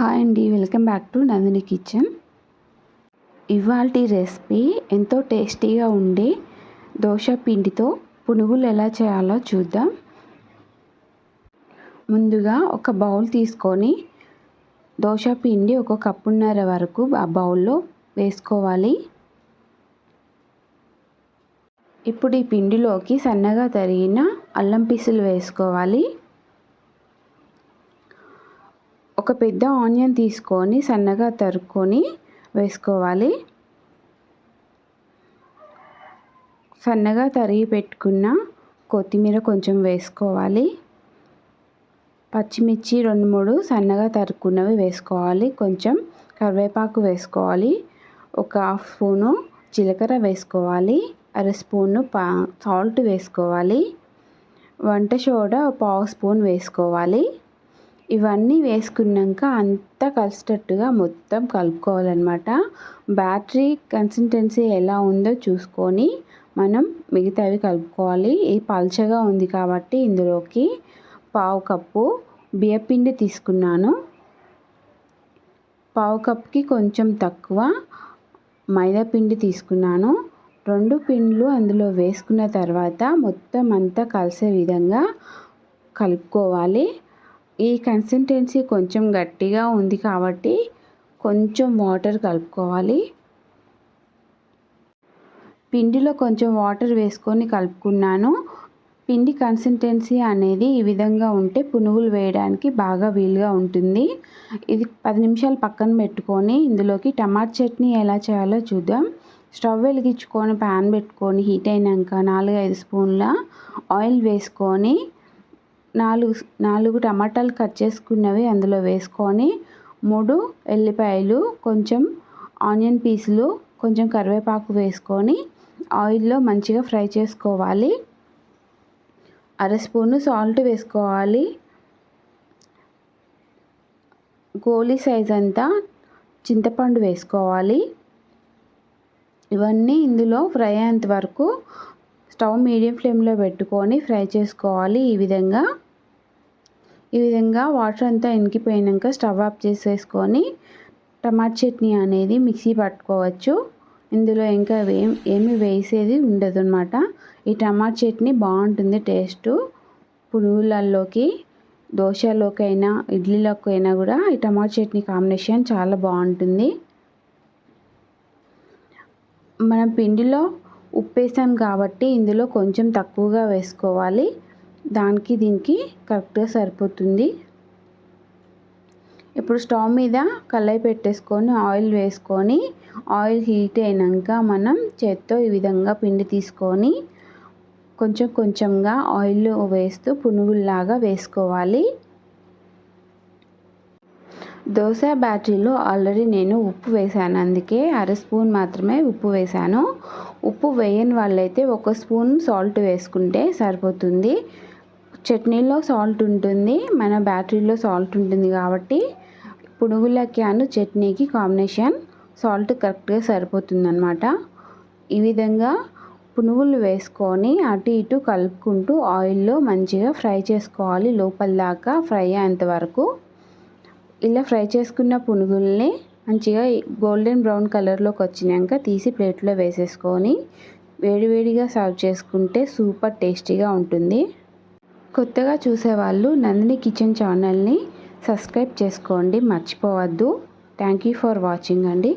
Hi అండి welcome back to Nandini kitchen. ఇవాళ recipe ఎంతో టేస్టీగా ఉండే దోశ పిండితో పునుగులు ఎలా చేయాలో చూద్దాం. ముందుగా ఒక బౌల్ తీసుకొని దోశ పిండి ఒక కప్పున్నర వరకు ఆ బౌల్లో వేసుకోవాలి. ఇప్పుడు ఈ పిండిలోకి సన్నగా తరిగిన అల్లం పీసులు వేసుకోవాలి. ఒక పెద్ద ఆనియన్ తీసుకొని సన్నగా తరుక్కొని వేసుకోవాలి. సన్నగా తరిగి పెట్టుకున్న కొత్తిమీర కొంచెం వేసుకోవాలి. పచ్చిమిర్చి రెండు మూడు సన్నగా తరుక్కున్నవి వేసుకోవాలి. కొంచెం కరివేపాకు వేసుకోవాలి. ఒక హాఫ్ స్పూను జీలకర్ర వేసుకోవాలి. అర స్పూను పా సాల్ట్ వేసుకోవాలి. వంట సోడా పావు స్పూన్ వేసుకోవాలి. ఇవన్నీ వేసుకున్నాక అంతా కలిసేటట్టుగా మొత్తం కలుపుకోవాలన్నమాట. బ్యాటరీ కన్సిస్టెన్సీ ఎలా ఉందో చూసుకొని మనం మిగతావి కలుపుకోవాలి. ఇది పల్చగా ఉంది కాబట్టి ఇందులోకి పావు కప్పు బియ్యపిండి తీసుకున్నాను. పావు కప్కి కొంచెం తక్కువ మైదా పిండి తీసుకున్నాను. రెండు పిండ్లు అందులో వేసుకున్న తర్వాత మొత్తం అంతా కలిసే విధంగా కలుపుకోవాలి. ఈ కన్సిస్టెన్సీ కొంచెం గట్టిగా ఉంది కాబట్టి కొంచెం వాటర్ కలుపుకోవాలి. పిండిలో కొంచెం వాటర్ వేసుకొని కలుపుకున్నాను. పిండి కన్సిస్టెన్సీ అనేది ఈ విధంగా ఉంటే పునుగులు వేయడానికి బాగా వీలుగా ఉంటుంది. ఇది పది నిమిషాలు పక్కన పెట్టుకొని ఇందులోకి టమాటా చట్నీ ఎలా చేయాలో చూద్దాం. స్టవ్ వెలిగించుకొని ప్యాన్ పెట్టుకొని హీట్ అయినాక నాలుగు ఐదు స్పూన్ల ఆయిల్ వేసుకొని నాలుగు నాలుగు టమాటాలు కట్ చేసుకున్నవి అందులో వేసుకొని మూడు ఎల్లిపాయలు కొంచెం ఆనియన్ పీసులు కొంచెం కరివేపాకు వేసుకొని ఆయిల్లో మంచిగా ఫ్రై చేసుకోవాలి. అర స్పూను సాల్ట్ వేసుకోవాలి. గోలీ సైజ్ అంతా చింతపండు వేసుకోవాలి. ఇవన్నీ ఇందులో ఫ్రై అయ్యేంత వరకు స్టవ్ మీడియం ఫ్లేమ్లో పెట్టుకొని ఫ్రై చేసుకోవాలి ఈ విధంగా. ఈ విధంగా వాటర్ అంతా ఎనికిపోయాక స్టవ్ ఆఫ్ చేసేసుకొని టమాటా చట్నీ అనేది మిక్సీ పట్టుకోవచ్చు. ఇందులో ఇంకా ఏం ఏమి వేసేది ఉండదు అనమాట ఈ టమాటా చట్నీ బాగుంటుంది టేస్ట్. పునుగులలోకి దోశలోకైనా ఇడ్లీలోకైనా కూడా ఈ టమాటా చట్నీ కాంబినేషన్ చాలా బాగుంటుంది. మన పిండిలో ఉప్పేసాం కాబట్టి ఇందులో కొంచెం తక్కువగా వేసుకోవాలి. దానికి దీనికి కరెక్ట్గా సరిపోతుంది. ఇప్పుడు స్టవ్ మీద కళాయి పెట్టేసుకొని ఆయిల్ వేసుకొని ఆయిల్ హీట్ అయినాక మనం చేత్తో ఈ విధంగా పిండి తీసుకొని కొంచెం కొంచెంగా ఆయిల్ వేస్తూ పునుగుల్లాగా వేసుకోవాలి. దోశ బ్యాటరీలో ఆల్రెడీ నేను ఉప్పు వేసాను అందుకే అర స్పూన్ మాత్రమే ఉప్పు వేసాను ఉప్పు వేయని వాళ్ళైతే ఒక స్పూన్ సాల్ట్ వేసుకుంటే సరిపోతుంది. చట్నీలో సాల్ట్ ఉంటుంది. మన బ్యాటరీలో సాల్ట్ ఉంటుంది కాబట్టి పునుగులకి అను చట్నీకి కాంబినేషన్ సాల్ట్ కరెక్ట్గా సరిపోతుందన్నమాట. ఈ విధంగా పునుగులు వేసుకొని అటు ఇటు కలుపుకుంటూ ఆయిల్లో మంచిగా ఫ్రై చేసుకోవాలి. లోపల దాకా ఫ్రై అయ్యేంత వరకు ఇలా ఫ్రై చేసుకున్న పునుగుల్ని మంచిగా గోల్డెన్ బ్రౌన్ కలర్లోకి వచ్చినాక తీసి ప్లేట్లో వేసేసుకొని వేడివేడిగా సర్వ్ చేసుకుంటే సూపర్ టేస్టీగా ఉంటుంది. కొత్తగా చూసేవాళ్ళు నందిని కిచెన్ ఛానల్ని సబ్స్క్రైబ్ చేసుకోండి మర్చిపోవద్దు. థ్యాంక్ యూ ఫర్ వాచింగ్ అండి.